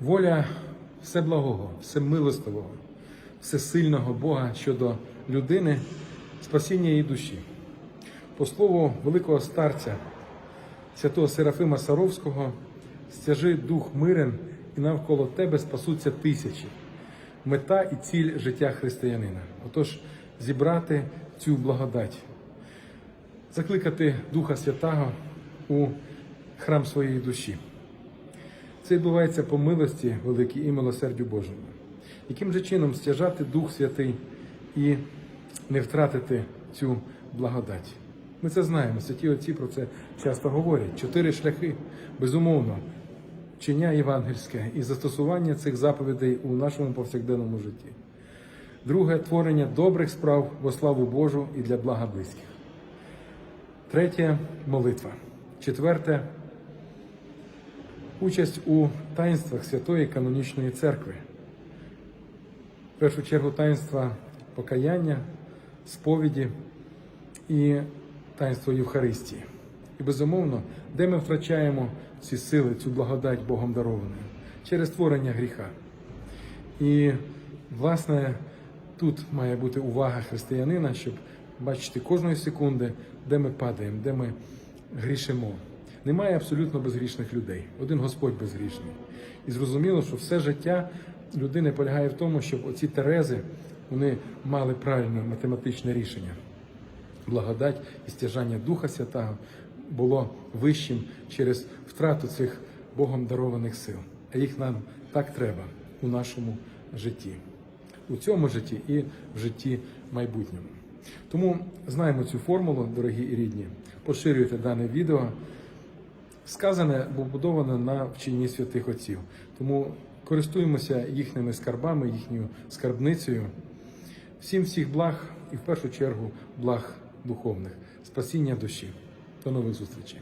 Воля всеблагого, всемилостивого, всесильного Бога щодо людини, спасіння її душі. По слову великого старця, святого Серафима Саровського, стяжи дух мирен, і навколо тебе спасуться тисячі. Мета і ціль життя християнина. Отож, зібрати цю благодать, закликати Духа Святого у храм своєї душі. Це відбувається по милості великій і милосердю Божому. Яким же чином стяжати Дух Святий і не втратити цю благодать? Ми це знаємо. Святі отці про це часто говорять. Чотири шляхи, безумовно, вчення євангельське і застосування цих заповідей у нашому повсякденному житті. Друге творення добрих справ во славу Божу і для блага близьких. Третє молитва. Четверте участь у таїнствах Святої Канонічної Церкви. В першу чергу таїнства покаяння, сповіді і таїнство Євхаристії. І безумовно, де ми втрачаємо ці сили, цю благодать Богом даровану? Через творення гріха. І, власне, тут має бути увага християнина, щоб бачити кожної секунди, де ми падаємо, де ми грішимо. Немає абсолютно безгрішних людей. Один Господь безгрішний. І зрозуміло, що все життя людини полягає в тому, щоб оці терези вони мали правильне математичне рішення. Благодать і стяжання Духа Святого було вищим через втрату цих Богом дарованих сил. А їх нам так треба у нашому житті, у цьому житті і в житті майбутньому. Тому знаємо цю формулу, дорогі і рідні. Поширюйте дане відео. Сказане було будоване на вченні святих отців. Тому користуємося їхніми скарбами, їхньою скарбницею. Всім всіх благ і в першу чергу благ духовних, спасіння душі. До нових зустрічей.